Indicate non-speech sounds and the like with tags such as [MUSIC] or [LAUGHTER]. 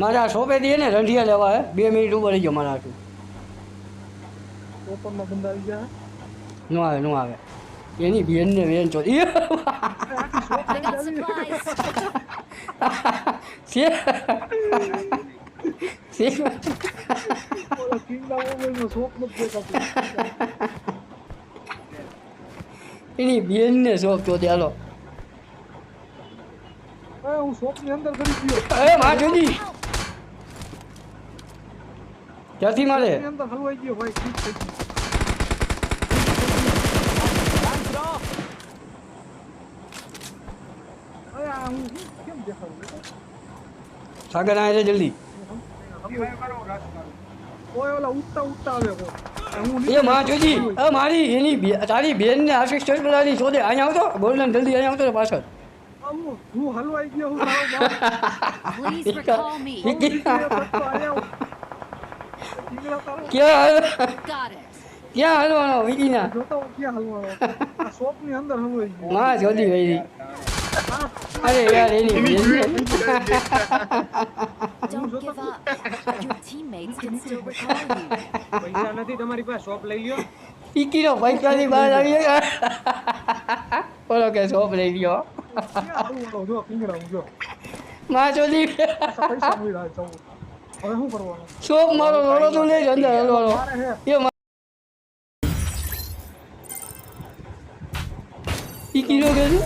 મારા સોંપે દઈએ ને રંઢિયા લેવા હે. બે મિનિટ ઉપર રહી ગયો મારા હાટું ઓપનમાં બંધ આવી ગયા નો આવે નો આવે. એની બેન got supplies. છે. એની બેનને શોખ તો ચાલો હું શોખની અંદર કરી ગયો. એ માં જોજી ક્યાંથી મારે શોપની અંદર હલવાઈ ગયો ભાઈ ઠીક થઈ ગયું અરે આ હું કેમ મારે સાગર આ રે જલ્દી. ઓય ઓલા ઉઠતા ઉઠતા આવે કોઈ. હું એ માં જોજી મારી એની તારી બેનને આસિસ્ટન્ટ બનાવી શોધે. અહીંયા આવતો ગોલ્ડન જલ્દી અહીંયા આવતો પાછળ. હું હું હલવાઈ ગયો હું [LAUGHS] ક્યાં હાલ- Got it. ક્યાં જોતો ક્યાં હલવાનો અંદર હલવાઈ ગયો અરે યાર એની. પૈસા નથી તમારી પાસે શોપ લઈ લ્યો. વિકીનો પૈસાની બહાર આવી બોલો કે શોપ લઈ ગયો. ક્યાં હલવાનો જો કિંગડા હું જો માં પૈસા જવું હવે શું કરવાનું શોપ મારો રોડો તો લે જ અંદર હલવાનો. એ મા- વિકીનો કે છે?